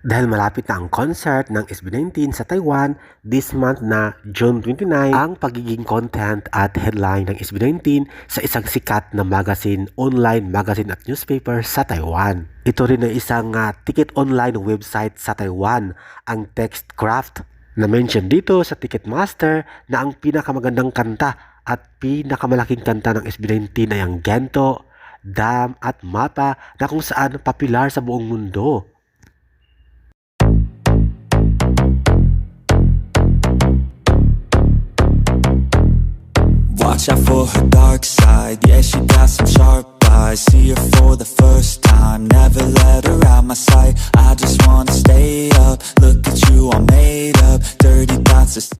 Dahil malapit na ang concert ng SB19 sa Taiwan this month na June 29, ang pagiging content at headline ng SB19 sa isang sikat na magazine, online magazine at newspaper sa Taiwan. Ito rin ay isang ah, ticket online website sa Taiwan, ang Textcraft na mention dito sa Ticketmaster na ang pinakamagandang kanta at pinakamalaking kanta ng SB19 ay ang Gento, Dam at Mapa na kung saan popular sa buong mundo. Watch out for her dark side. Yeah, she got some sharp eyes. See her for the first time. Never let her out my sight. I just wanna stay up. Look at you all made up. Dirty thoughts